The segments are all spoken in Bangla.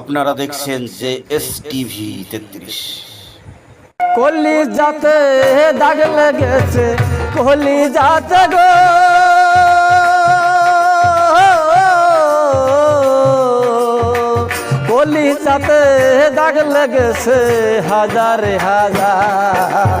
আপনারা দেখছেন যে এস টিভি তেত্রিশ। কলি যাতে দাগ লেগেছে কলি যাতে গো। কলি যাতে দাগ লেগেছে হাজারে হাজার।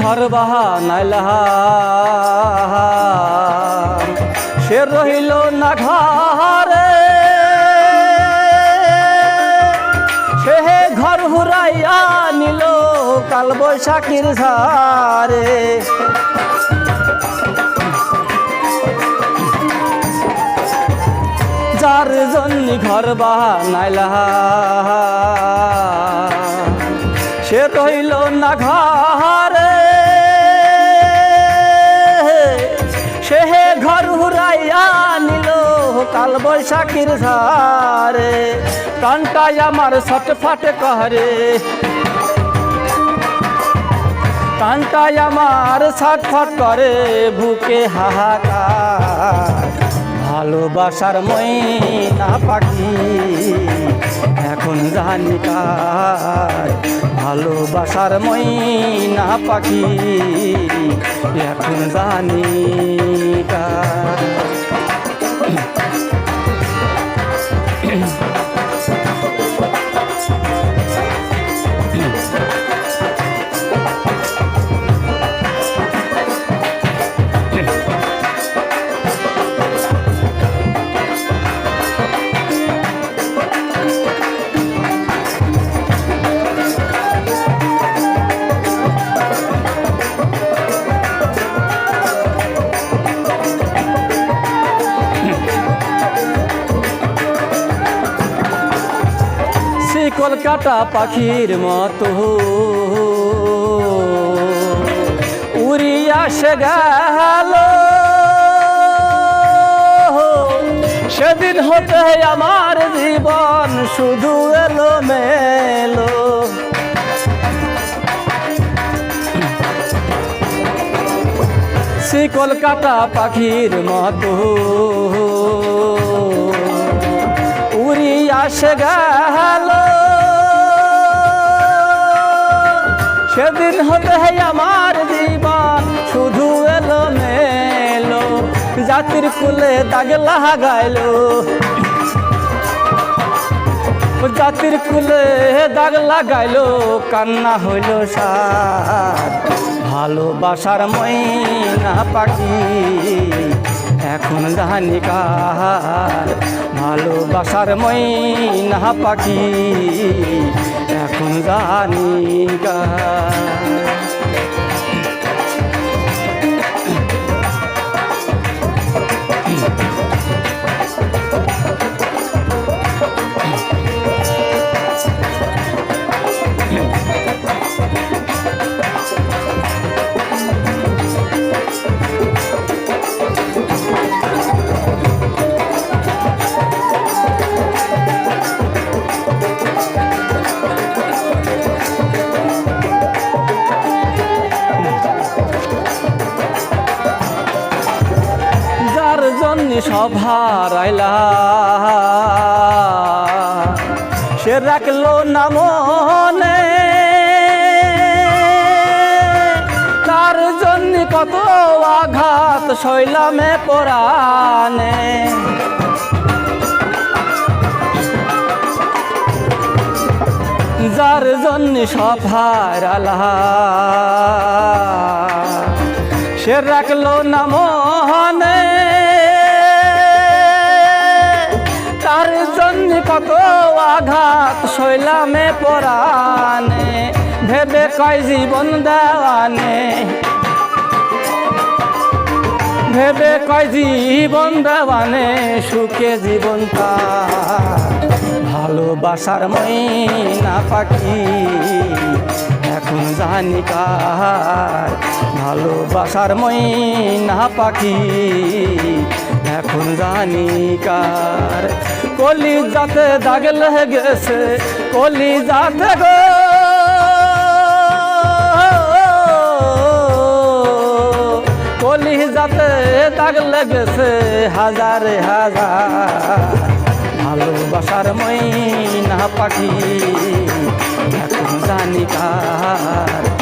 ঘর বাহানাইলা সে রহিল না ঘরে। সে ঘর হুরাইয়া নিল কাল বৈশাখীর ঝারে যার জন্য ঘর বাহানাইলা সে রইল না ঘরে। কাল বৈশাখীর ধারে কানটাই আমার ছটফট কহরে। কানটাই আমার ছটফট করে, বুকে হাহাকার। ভালোবাসার ময়না পাখি, এখন জানি কার। ভালোবাসার ময়না পাখি, এখন জানি কার। কলকাতা পাখির মতো। উড়িয়া সে গেল। সেদিন হতে আমার জীবন শুধু এলো মেলো সে কলকাতা পাখির মতো। উড়ি আসে গেল। সেদিন হতে হে আমার জীবন, শুধু এলো মেলো জাতির কুলে দাগ লাগাইল। জাতির কুলে দাগ লাগাইল, কান্না হইল সার। ভালোবাসার ময়না পাখি, এখন জানি কার। ভালোবাসার ময়না পাখি এখন গানি কার সভার আইলা সে রাখল না মনে। তার জন্য কত আঘাত শৈলামে পরাণে যার জন্য সফার আল্লাহ সে রাখল না মহানে তার জন্য কত আঘাত শৈলামে পরানে ভেবে কয় জীবন দেওয়ানে। ভেবে কয় জীবন দেওয়ানে, সুখে জীবন ভালোবাসার ময়না পাখি, এখন জানি কার। ভালোবাসার ময়না পাখি এখন জানি কার। কলি যাতে দাগ লেগেছে কলি যাতে গো। কলি যাতে দাগ লেগেছে হাজারে হাজার। ভালোবাসার ময়না পাখি, এখন জানি কার।